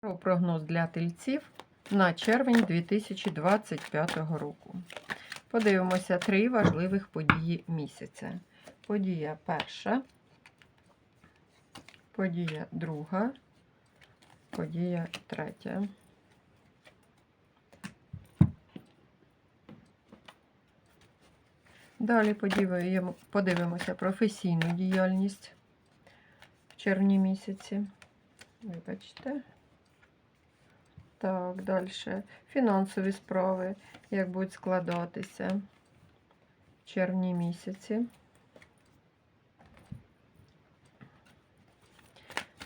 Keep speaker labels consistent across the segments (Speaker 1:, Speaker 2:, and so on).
Speaker 1: Про прогноз для тельців на червень 2025 року. Подивимося три важливих події місяця. Подія перша, подія друга, подія третя. Далі подивимося професійну діяльність в червні місяці. Вибачте. Так, далі. Фінансові справи, як будуть складатися в червні місяці.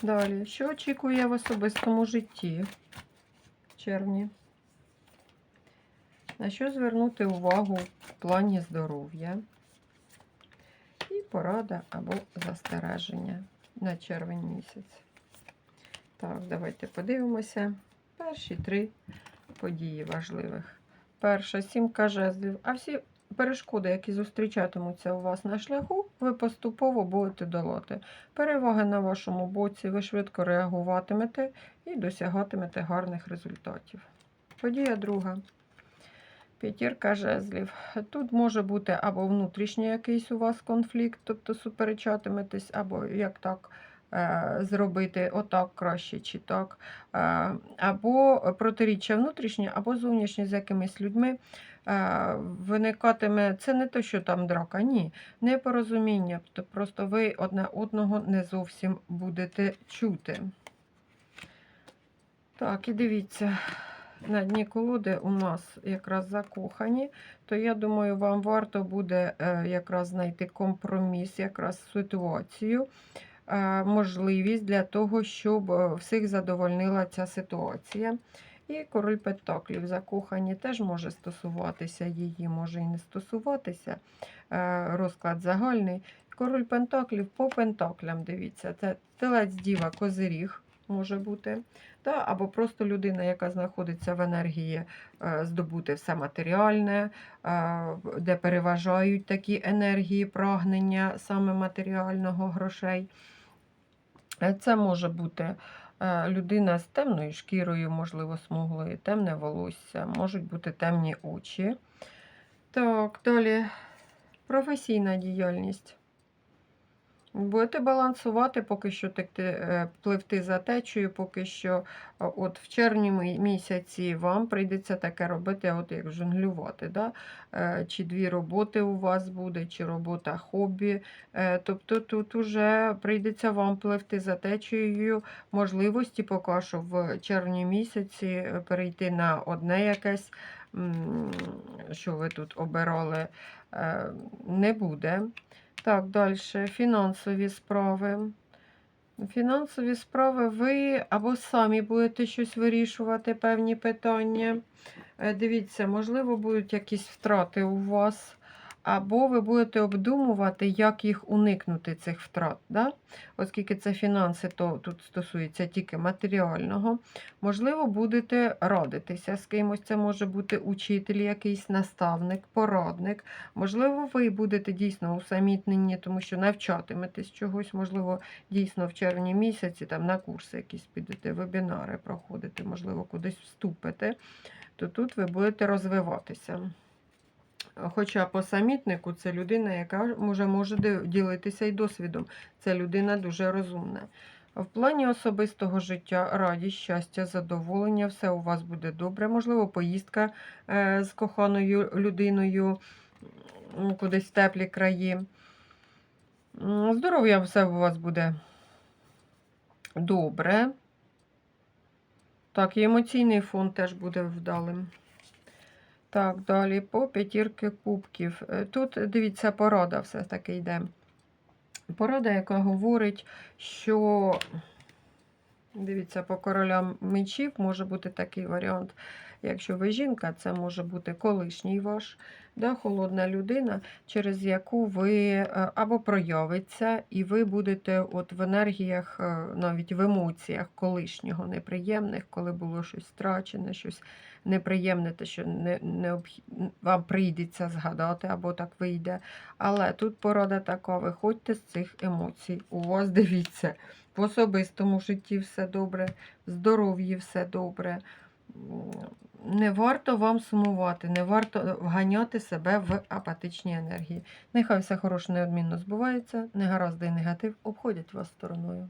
Speaker 1: Далі, що очікує в особистому житті в червні? На що звернути увагу в плані здоров'я? І порада або застереження на червень місяць. Так, давайте подивимося. Перші три події важливих. Перша сімка жезлів. А всі перешкоди, які зустрічатимуться у вас на шляху, ви поступово будете долати. Переваги на вашому боці, ви швидко реагуватимете і досягатимете гарних результатів. Подія друга. П'ятірка жезлів. Тут може бути або внутрішній якийсь у вас конфлікт, тобто суперечатиметесь, або як так зробити отак краще чи так. Е, або протиріччя внутрішнє, або зовнішнє з якимись людьми. е, Виникатиме, це не те, що там драка, ні, непорозуміння. Тобто просто ви одне одного не зовсім будете чути. Так, і дивіться, на дні колоди у нас якраз закохані, то я думаю, вам варто буде е, якраз знайти компроміс, якраз ситуацію, е, можливість для того, щоб е, всіх задовольнила ця ситуація. І король Пентаклів закохані теж може стосуватися її, може і не стосуватися. Е, Розклад загальний. Король Пентаклів по пентаклям, дивіться, це телець діва козиріг може бути. Та, або просто людина, яка знаходиться в енергії е, здобути все матеріальне, е, де переважають такі енергії прагнення саме матеріального грошей. Е, Це може бути е, людина з темною шкірою, можливо, смуглою, темне волосся, можуть бути темні очі. Так, далі професійна діяльність. Будете балансувати, поки що текти, е, пливти за течею, поки що от в червні місяці вам прийдеться таке робити, от як жонглювати. Да? Е, Чи дві роботи у вас буде, чи робота хобі. Е, Тобто тут уже прийдеться вам пливти за течією можливості поки що в червні місяці перейти на одне якесь, що ви тут обирали, не буде. Так, далі. Фінансові справи. Фінансові справи ви або самі будете щось вирішувати, певні питання. Е, Дивіться, можливо, будуть якісь втрати у вас, або ви будете обдумувати, як їх уникнути, цих втрат. Да? Оскільки це фінанси, то тут стосується тільки матеріального. Можливо, будете радитися з кимось. Це може бути учитель, якийсь наставник, порадник. Можливо, ви будете дійсно усамітнені, тому що навчатиметесь чогось, можливо, дійсно в червні місяці там на курси якісь підете, вебінари проходите, можливо, кудись вступите, то тут ви будете розвиватися. Хоча по самітнику це людина, яка може, може ділитися і досвідом. Це людина дуже розумна. В плані особистого життя, радість, щастя, задоволення, все у вас буде добре. Можливо, поїздка е, з коханою людиною кудись в теплі краї. Здоров'я все у вас буде добре. Так, і емоційний фон теж буде вдалим. Так, далі по п'ятірки кубків. Е, Тут, дивіться, порада все-таки йде. Порада, яка говорить, що, дивіться, по королям мечів може бути такий варіант. Якщо ви жінка, це може бути колишній ваш, да, холодна людина, через яку ви е, або проявиться, і ви будете от в енергіях, е, навіть в емоціях колишнього неприємних, коли було щось страчене, щось неприємне, те, що не, необх... вам прийдеться згадати, або так вийде. Але тут порада така: виходьте з цих емоцій. У вас дивіться, в особистому житті все добре, в здоров'ї все добре. Не варто вам сумувати, не варто вганяти себе в апатичні енергії. Нехай все хороше неодмінно збувається, негаразди і негатив обходять вас стороною.